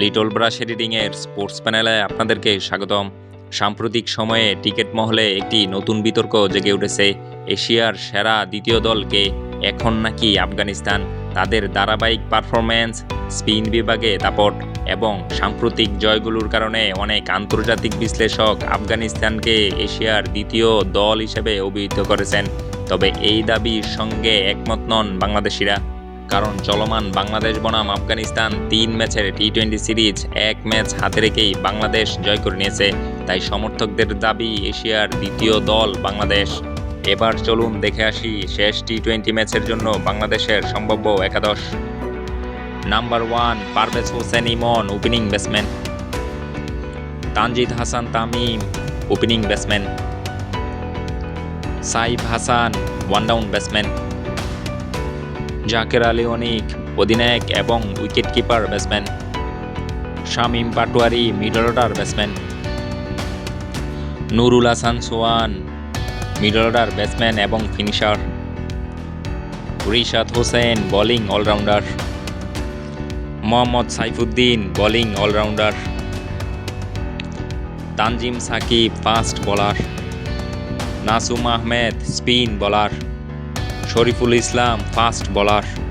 Little brush এডিটিংয়ের sports প্যানেলে আপনাদেরকে স্বাগতম। সাম্প্রতিক সময়ে টিকিট মহলে একটি নতুন বিতর্ক জেগে উঠেছে। এশিয়ার সেরা দ্বিতীয় দলকে এখন নাকি আফগানিস্তান, তাদের ধারাবাহিক পারফরম্যান্স, স্পিন বিভাগে দাপট এবং সাম্প্রতিক জয়গুলোর কারণে অনেক আন্তর্জাতিক বিশ্লেষক আফগানিস্তানকে এশিয়ার দ্বিতীয় দল হিসেবে অভিহিত করেছেন। তবে এই দাবির সঙ্গে একমত নন বাংলাদেশিরা। কারণ চলমান বাংলাদেশ বনাম আফগানিস্তান তিন ম্যাচের টি টোয়েন্টি সিরিজ এক ম্যাচ হাতে রেখেই বাংলাদেশ জয় করে নিয়েছে। তাই সমর্থকদের দাবি, এশিয়ার দ্বিতীয় দল বাংলাদেশ। এবার চলুন দেখে আসি শেষ টি টোয়েন্টি ম্যাচের জন্য বাংলাদেশের সম্ভাব্য একাদশ। Number one Parvez Hossain Emon opening batsman Tanzid Hasan Tamim opening batsman Saif Hasan one down batsman Jaker Ali Anik, অধিনায়ক এবং wicket keeper batsman. Shamim Patwari, middle order batsman. Nurul Hasan Sohan middle order batsman এবং finisher. Rishad Hossain, bowling allrounder. Mohammad Saifuddin, bowling allrounder. Tanzim Sakib, fast bowler. Nasum Ahmed, spin bowler. Shoriful Islam fast bowler.